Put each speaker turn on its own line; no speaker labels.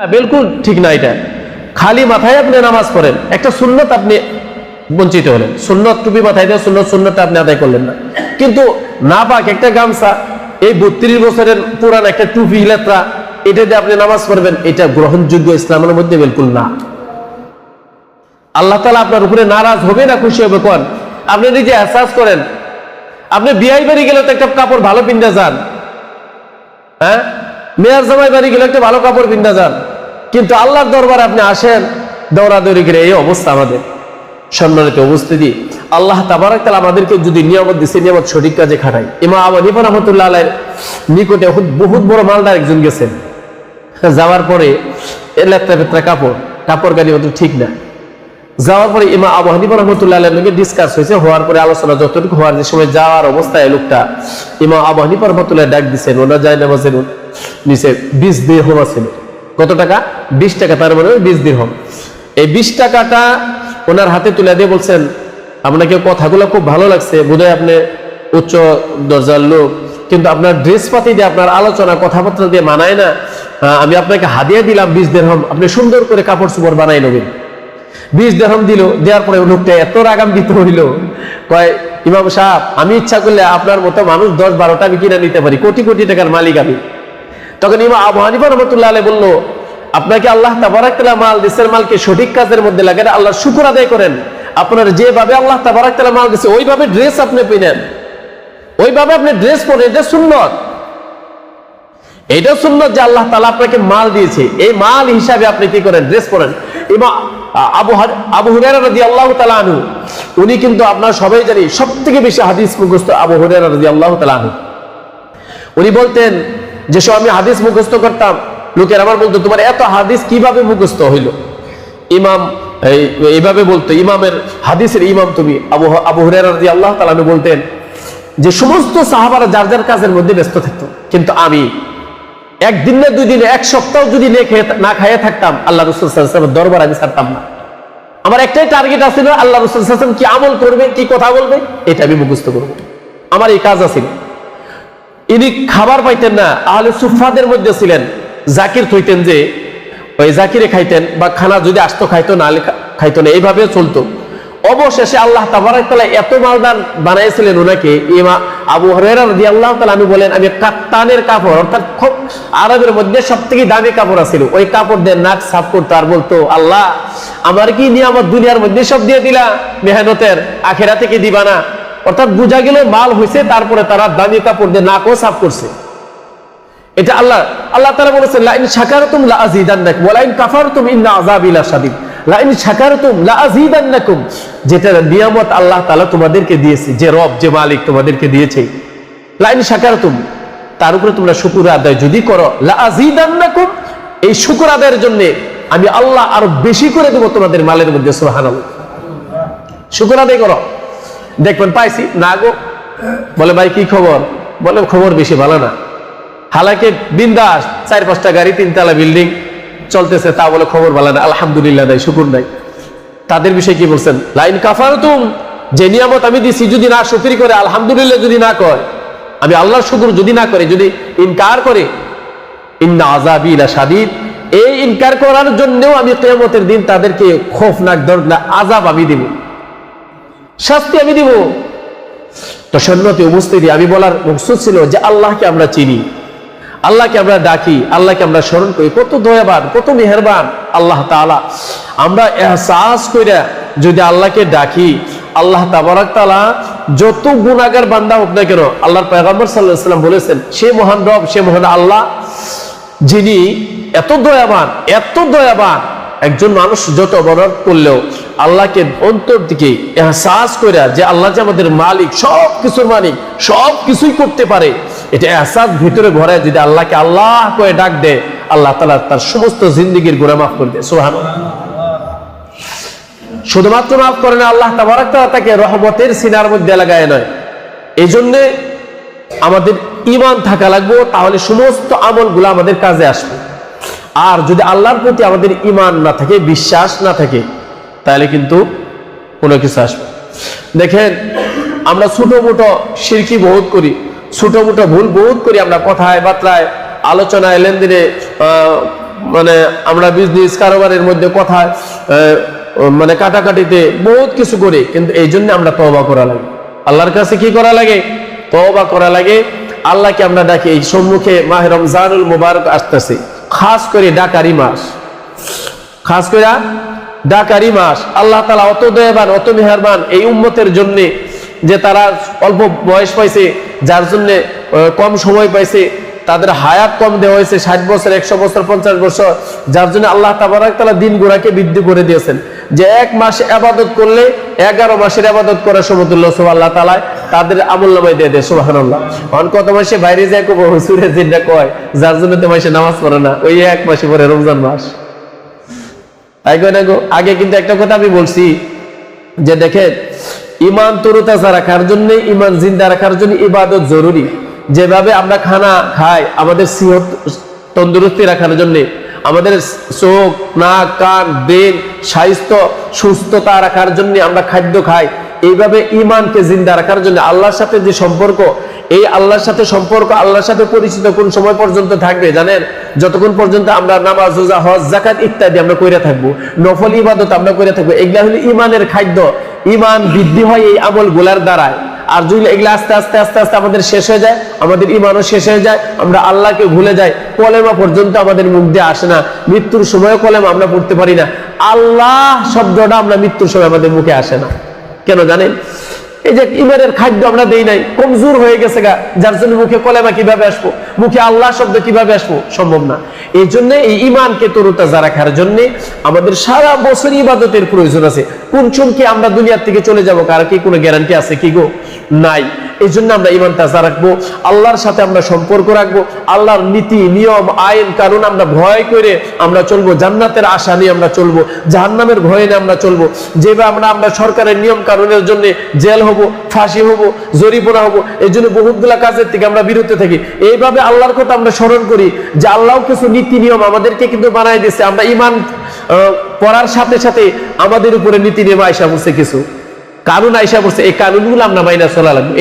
বিলকুল ঠিক না এটা। খালি মাথায় আপনি নামাজ পড়েন। একটা সুন্নত আপনি বঞ্চিত হলেন। সুন্নত টুপি মাথায় দিয়ে সুন্নত, সুন্নতটা আপনি আদায় করলেন না। কিন্তু না পাক একটা গামছা, এই বত্রিশ বছরের পুরান একটা টুপি, লেত্রা, এটা দিয়ে আপনি নামাজ পড়বেন, এটা গ্রহণযোগ্য ইসলামের মধ্যে বিলকুল না। আল্লাহ তালা আপনার উপরে নারাজ হবে না খুশি হবে কোন? আপনি নিজে এহসাস করেন। আপনি বিয়াই বাড়ি গেলে তো একটা কাপড় ভালো পিন্ধা যান। হ্যাঁ? মেয়ার জামাই বাড়ি গেলে একটা ভালো কাপড় পিন্ধা যান। কিন্তু আল্লাহর দরবারে আপনি আসেন, দৌড়াদৌড়ি করে এই অবস্থা আমাদের। সম্মানিত উপস্থিতি, আল্লাহ তাবারাক তাআলা আমাদেরকে যদি নিয়ামত দিছে, নিয়ামত সঠিক কাজে খাটাই ইমা আবু হানিফা রহমতুল্লাহ আলাইহির নিকটে বহুত- বড় মালদার একজন গেছেন। যাওয়ার পরে লেত্রা ফেত্রা কাপড় কাপড় গাড়ি মতো ঠিক না। যাওয়ার পরে ইমা আবু হানিফা রহমতুল্লাহ লগে ডিসকাস হয়েছে, হওয়ার পরে আলোচনা যতটুকু হওয়ার যে সময় যাওয়ার অবস্থায় লোকটা ইমা আবু হানিফা রহমতুল্লাহ ডাক দিছেন, ওনার যায় না নামাজের নিচে বিশ দিয়ে হোম ছিল কত টাকা? বিশ টাকা, তার মানে বিশ দিন হোম এই বিশ টাকাটা ওনার হাতে তুলে দিয়ে বলছেন, আপনাকে কথাগুলো খুব ভালো লাগছে, বোধহয় আপনি উচ্চ দরজার লোক, কিন্তু আপনার ড্রেস পাতি দিয়ে আপনার আলোচনা, কথাবার্তা দিয়ে মানায় না। আমি আপনাকে হাদিয়া দিলাম বিশ দেড় আপনি সুন্দর করে কাপড় চোপড় বানাই নেবেন। বিশ দেড়ম দিল, দেওয়ার পরে লোকটা এত রাগান্বিত হইল, কয়, ইমাম সাহেব, আমি ইচ্ছা করলে আপনার মতো মানুষ দশ বারোটা আমি কিনে নিতে পারি, কোটি কোটি টাকার মালিক আমি। তখন ইমা আবু হানিফা রহমতুল্লাহ আলাই বলল, আপনাকে আল্লাহ তাবারাকালা মাল, দেশের মালকে সঠিক কাজের মধ্যে লাগান আল্লাহ শুকুর আদায় করেন। আপনার যেভাবে আল্লাহ তাবারাকালা মাল দিচ্ছে ওইভাবে ড্রেস আপনি পিনেন। ওইভাবে আপনি ড্রেস পরেন, এটা সুন্নত। এটা সুন্নত যে আল্লাহ তালা আপনাকে মাল দিয়েছে। এই মাল হিসাবে আপনি কি করেন? ড্রেস পরেন। এবং আবু আবু হুরায়রা রাদিয়াল্লাহু তাআলা আনহু, উনি কিন্তু আপনার সবাই জানি সব থেকে বেশি হাদিস মুখস্থ আবু হুরায়রা রাদিয়াল্লাহু তাআলা আনহু। উনি বলতেন যে সব আমি হাদিস মুখস্থ করতাম। লোকের আমার বলতো, তোমার এত হাদিস কীভাবে মুখস্থ হইল? ইমাম এইভাবে বলতো, ইমামের হাদিসের ইমাম তুমি। আবু আবু রাদিয়াল্লাহু তাআলা বলতেন যে, সমস্ত সাহাবারা যার যার কাজের মধ্যে ব্যস্ত থাকতো, কিন্তু আমি একদিন না দুই দিনে, এক সপ্তাহ যদি নে খাইয়ে থাকতাম, আল্লাহ রসুল সাল্লামের দরবার আমি ছাড়তাম না। আমার একটাই টার্গেট আছিল, আল্লাহ রসুল কি আমল করবে, কি কথা বলবে, এটা আমি মুখস্থ করব। আমার এই কাজ আছিল। ইনি খাবার পাইতেন না, আহলে সুফাদের মধ্যে ছিলেন। জাকির থইতেন যে, ওই জাকিরে খাইতেন বা খানা যদি আসতো খাইতো না খাইতো না। এইভাবে চলতো। অবশেষে আল্লাহ তাবারাকালা এত মালদান বানাইছিলেন ওনাকে ইমা আবু হরেরা রাদিয়াল্লাহু তাআলা আমি বলেন, আমি কাত্তানের কাপড় অর্থাৎ খুব আরবের মধ্যে সবথেকে দামি কাপড় আছিল। ওই কাপড় দিয়ে নাক সাফ করতো আর বলতো, আল্লাহ, আমার কি নিয়ামত দুনিয়ার মধ্যে সব দিয়ে দিলা? মেহনতের আখেরা থেকে দিবা না? অর্থাৎ বোঝা গেল মাল হয়েছে তারপরে তারা দামি কাপড় দিয়ে নাকও সাফ করছে। এটা আল্লাহ আল্লাহ তাআলা বলেছেন লা ইন শাকারতুম লা আযীদান্নাকুম ওয়া লা ইন কাফারতুম ইন্না আযাবি লাশাদীদ লা ইন শাকারতুম লা আযীদান্নাকুম যেটা নিয়ামত আল্লাহ তোমাদেরকে দিয়েছে, যে রব, যে মালিক তোমাদেরকে দিয়েছে। লা ইন শাকারতুম, তার উপরে তোমরা শুকর আদায় যদি করো লা আযীদান্নাকুম এই শুকর আদায়ের জন্য আমি আল্লাহ আরও বেশি করে দেব তোমাদের মালের মধ্যে, সুবহানাল্লাহ। শুকর আদায় করো। দেখবেন পাইছি। না গো। বলে, ভাই, কি খবর? বলে, খবর বেশি ভালো না। হালাকে বিন্দাস চার পাঁচটা গাড়ি, তিনতলা বিল্ডিং চলতেছে, তা বলে খবর ভালো না। আলহামদুলিল্লাহ, নাই, শুকুর নাই। তাদের বিষয়ে কি বলছেন? লাইন কাফার তুম যে নিয়ামত আমি দিছি যদি না শুকরি করে, আলহামদুলিল্লাহ যদি না কয়, আমি আল্লাহর শুকুর যদি না করে, যদি ইনকার করে, ইন্না আজাবি লা শাদীদ এই ইনকার করার জন্যও আমি কিয়ামতের দিন তাদেরকে খৌফনাক দর্দনা আজাব আমি দেব। শাস্তি আমি দিব। তো সন্ন্যতি উপস্থিতি আমি বলার মকসুদ ছিল যে আল্লাহকে আমরা চিনি, আল্লাহকে আমরা ডাকি, আল্লাহকে আমরা স্মরণ করি। কত দয়াবান, কত মেহেরবান আল্লাহ তাআলা। আমরা এহসাস কইরা যদি আল্লাহকে ডাকি, আল্লাহ তাবারাক তাআলা যত গুনাহগার বান্দা হোক না কেন, আল্লাহর পয়গম্বর সাল্লাল্লাহু আলাইহি ওয়াসাল্লাম বলেছেন, সে মহান রব, সে মহান আল্লাহ, যিনি এত দয়াবান এত দয়াবান একজন মানুষ যত অবরোধ করলেও আল্লাহকে অন্তর দিকে এহসাস করে যে আল্লাহ যে আমাদের মালিক সব কিছুর মালিক সব কিছুই করতে পারে, এটা এহসাস ভিতরে ঘরে যদি আল্লাহকে আল্লাহ করে ডাক দেয় আল্লাহ তালা তার সমস্ত জিন্দগির গুণা মাফ করে দেয় সোহান শুধুমাত্র মাফ করে না, আল্লাহ তাবারাক তাআলা তাকে রহমতের সিনার মধ্যে লাগায় নয়। এই জন্যে আমাদের ইমান থাকা লাগবে, তাহলে সমস্ত আমলগুলো আমাদের কাজে আসবে। আর যদি আল্লাহর প্রতি আমাদের ইমান না থাকে, বিশ্বাস না থাকে, তাহলে কিন্তু কোনো কিছু আসবে দেখেন, আমরা ছোট মোটো সিরকি বহুত করি ছোট মোটো ভুল বহুত করি আমরা কথায় বার্তায়, আলোচনায়, লেনদেনে মানে আমরা বিজনেস কারোবারের মধ্যে কথায় মানে কাটাকাটিতে বহুত কিছু করি, কিন্তু এই জন্য আমরা তওবা করা লাগে। আল্লাহর কাছে কি করা লাগে? তওবা করা লাগে। আল্লাহকে আমরা ডাকি, এই সম্মুখে মাহেরম রমজানুল মুবারক আসতেছে। খাস করে ডাকারি মাস। খাস করে ডাকারি মাস। আল্লাহ তালা অত দয়াবান, অত মেহরবান এই উম্মতের জন্য যে তারা অল্প বয়স পাইছে, যার জন্য কম সময় পাইছে, তাদের হায়াত কম দেওয়া হয়েছে, ষাট বছর, একশো বছর, পঞ্চাশ বছর, যার জন্য আল্লাহ তালা দিন গোড়াকে বৃদ্ধি করে দিয়েছেন। যে এক মাস আবাদত করলে এগারো মাসের আবাদত করার সমতুল্য সব আল্লাহ তালায় তাদের আমল নামাই দিয়ে দেয় সুবাহান অন কত মাসে বাইরে যায় কব? হুসুরে যেটা কয়, যার জন্য তো মাসে নামাজ পড়ে না, ওই এক মাসে পরে রমজান মাস। তাই কয় না গো, আগে কিন্তু একটা কথা আমি বলছি, যে দেখেন ইমান তরুতাজা রাখার জন্য ইমান জিন্দা রাখার জন্য ইবাদত জরুরি। যেভাবে আমরা খানা খাই, আমাদের সিহত তন্দুরস্তি রাখার জন্য, আমাদের চোখ, নাক, কান, ব্রেন, স্বাস্থ্য সুস্থতা রাখার জন্য আমরা খাদ্য খাই এইভাবে ইমানকে জিন্দা রাখার জন্য আল্লাহর সাথে যে সম্পর্ক, এই আল্লাহর সাথে সম্পর্ক আল্লাহর সাথে পরিচিত কোন সময় পর্যন্ত থাকবে জানেন? যতক্ষণ পর্যন্ত আমরা নামাজ, রোজা, হজ জাকাত ইত্যাদি আমরা কইরা থাকব, নফল ইবাদত আমরা কইরা থাকব, এগুলা হলো ইমানের খাদ্য। ইমান বৃদ্ধি হয় এই আমলগুলার দ্বারায়। আর যদি এগুলা আস্তে আস্তে আস্তে আস্তে আমাদের শেষ হয়ে যায়, আমাদের ইমানও শেষ হয়ে যায়, আমরা আল্লাহকে ভুলে যাই, কলেমা পর্যন্ত আমাদের মুখ দিয়ে আসে না, মৃত্যুর সময় কলেমা আমরা পড়তে পারি না। আল্লাহ শব্দটা আমরা মৃত্যুর সময় আমাদের মুখে আসে না। কেন জানেন? এই যে ইমানের খাদ্য আমরা দেই নাই, কমজোর হয়ে গেছে গা। যার জন্য মুখে কলেমা কীভাবে আসব? মুখে আল্লাহ শব্দ কীভাবে আসব? সম্ভব না। এই জন্য এই ইমানকে তরুতাজা রাখার জন্য আমাদের সারা বছর ইবাদতের প্রয়োজন আছে। কোন চুমকে আমরা দুনিয়ার থেকে চলে যাব? কারও কি কোনো গ্যারান্টি আছে কি গো? নাই। এই জন্য আমরা ইমান তাজা রাখব, আল্লাহর সাথে আমরা সম্পর্ক রাখব, আল্লাহর নীতি, নিয়ম, আইন, কানুন আমরা ভয় করে আমরা চলবো, জান্নাতের আশা নিয়ে আমরা চলবো, জাহান্নামের ভয়ে নিয়ে আমরা চলবো। যেভাবে আমরা আমরা সরকারের নিয়ম কানুনের জন্য জেল হব, ফাঁসি হব, জরিপনা হব এই জন্য বহুতগুলা কাজের থেকে আমরা বিরত থাকি। এইভাবে আল্লাহর কথা আমরা স্মরণ করি যে আল্লাহ কিছু নীতি, নিয়ম আমাদেরকে কিন্তু বানাই দিচ্ছে আমরা ইমান পড়ার সাথে সাথে আমাদের উপরে নীতি নিয়ম আয়সা বলছে কিছু। কানুন আয়সা বলছে এই কানুনগুলো আমরা মাইনা চলা লাগবে।